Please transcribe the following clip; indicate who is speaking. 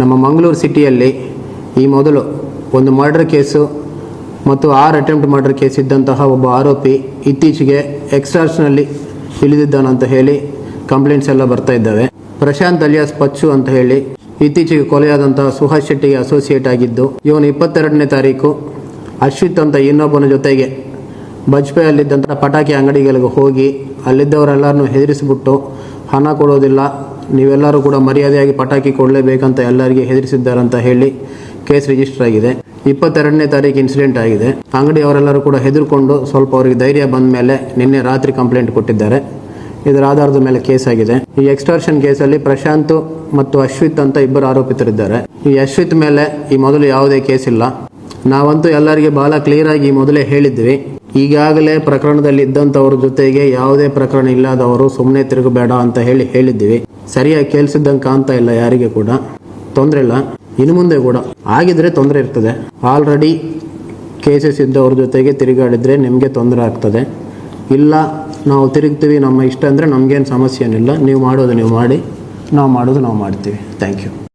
Speaker 1: ನಮ್ಮ ಮಂಗಳೂರು ಸಿಟಿಯಲ್ಲಿ ಈ ಮೊದಲು ಒಂದು ಮರ್ಡರ್ ಕೇಸು ಮತ್ತು ಆರು ಅಟೆಂಪ್ಟ್ ಮರ್ಡರ್ ಕೇಸ್ ಇದ್ದಂತಹ ಒಬ್ಬ ಆರೋಪಿ ಇತ್ತೀಚೆಗೆ ಎಕ್ಸ್ಟ್ರಾರ್ಸ್ನಲ್ಲಿ ಇಳಿದಿದ್ದಾನಂತ ಹೇಳಿ ಕಂಪ್ಲೇಂಟ್ಸ್ ಎಲ್ಲ ಬರ್ತಾ ಇದ್ದಾವೆ. ಪ್ರಶಾಂತ್ ಅಲಿಯಾಸ್ ಪಚ್ಚು ಅಂತ ಹೇಳಿ ಇತ್ತೀಚೆಗೆ ಕೊಲೆಯಾದಂತಹ ಸುಹಾಸ್ ಶೆಟ್ಟಿಗೆ ಅಸೋಸಿಯೇಟ್ ಆಗಿದ್ದು, ಇವನು ಇಪ್ಪತ್ತೆರಡನೇ ತಾರೀಕು ಅಶ್ವಿತ್ ಅಂತ ಇನ್ನೊಬ್ಬನ ಜೊತೆಗೆ ಬಜ್ಪೆಯಲ್ಲಿದ್ದಂಥ ಪಟಾಕಿ ಅಂಗಡಿಗಳಿಗೆ ಹೋಗಿ ಅಲ್ಲಿದ್ದವರೆಲ್ಲರನ್ನು ಹೆದರಿಸಿಬಿಟ್ಟು ಹಣ ಕೊಡೋದಿಲ್ಲ. ನೀವೆಲ್ಲರೂ ಕೂಡ ಮರ್ಯಾದೆಯಾಗಿ ಪಟಾಕಿ ಕೊಡಲೇಬೇಕಂತ ಎಲ್ಲರಿಗೆ ಹೆದರಿಸಿದ್ದಾರಂತ ಹೇಳಿ ಕೇಸ್ ರಿಜಿಸ್ಟರ್ ಆಗಿದೆ. ಇಪ್ಪತ್ತೆರಡನೇ ತಾರೀಕು ಇನ್ಸಿಡೆಂಟ್ ಆಗಿದೆ. ಅಂಗಡಿಯವರೆಲ್ಲರೂ ಕೂಡ ಹೆದರ್ಕೊಂಡು ಸ್ವಲ್ಪ ಅವರಿಗೆ ಧೈರ್ಯ ಬಂದ ಮೇಲೆ ನಿನ್ನೆ ರಾತ್ರಿ ಕಂಪ್ಲೇಂಟ್ ಕೊಟ್ಟಿದ್ದಾರೆ. ಇದರ ಆಧಾರದ ಮೇಲೆ ಕೇಸ್ ಆಗಿದೆ. ಈ ಎಕ್ಸ್ಟಾರ್ಷನ್ ಕೇಸಲ್ಲಿ ಪ್ರಶಾಂತ್ ಮತ್ತು ಅಶ್ವಿತ್ ಅಂತ ಇಬ್ಬರು ಆರೋಪಿತರಿದ್ದಾರೆ. ಈ ಅಶ್ವಿತ್ ಮೇಲೆ ಈ ಮೊದಲು ಯಾವುದೇ ಕೇಸ್ ಇಲ್ಲ. ನಾವಂತೂ ಎಲ್ಲರಿಗೆ ಬಹಳ ಕ್ಲಿಯರ್ ಆಗಿ ಮೊದಲೇ ಹೇಳಿದ್ವಿ. ಈಗಾಗಲೇ ಪ್ರಕರಣದಲ್ಲಿ ಇದ್ದಂಥವ್ರ ಜೊತೆಗೆ ಯಾವುದೇ ಪ್ರಕರಣ ಇಲ್ಲದವರು ಸುಮ್ಮನೆ ತಿರುಗಬೇಡ ಅಂತ ಹೇಳಿ ಹೇಳಿದ್ವಿ. ಸರಿಯಾಗಿ ಕೇಳಿಸಿದ್ದಂಗೆ ಕಾಣ್ತಾ ಇಲ್ಲ ಯಾರಿಗೆ ಕೂಡ. ತೊಂದರೆ ಇಲ್ಲ. ಇನ್ನು ಮುಂದೆ ಕೂಡ. ಆಗಿದ್ರೆ ತೊಂದರೆ ಇರ್ತದೆ. ಆಲ್ರೆಡಿ ಕೇಸಸ್ ಇದ್ದವ್ರ ಜೊತೆಗೆ ತಿರುಗಾಡಿದ್ರೆ ನಿಮಗೆ ತೊಂದರೆ ಆಗ್ತದೆ. ಇಲ್ಲ, ನಾವು ತಿರುಗ್ತೀವಿ, ನಮ್ಮ ಇಷ್ಟ ಅಂದರೆ ನಮಗೇನು ಸಮಸ್ಯೆ ಏನಿಲ್ಲ ನೀವು ಮಾಡೋದು ನೀವು ಮಾಡಿ. ನಾವು ಮಾಡೋದು ನಾವು ಮಾಡ್ತೀವಿ. Thank you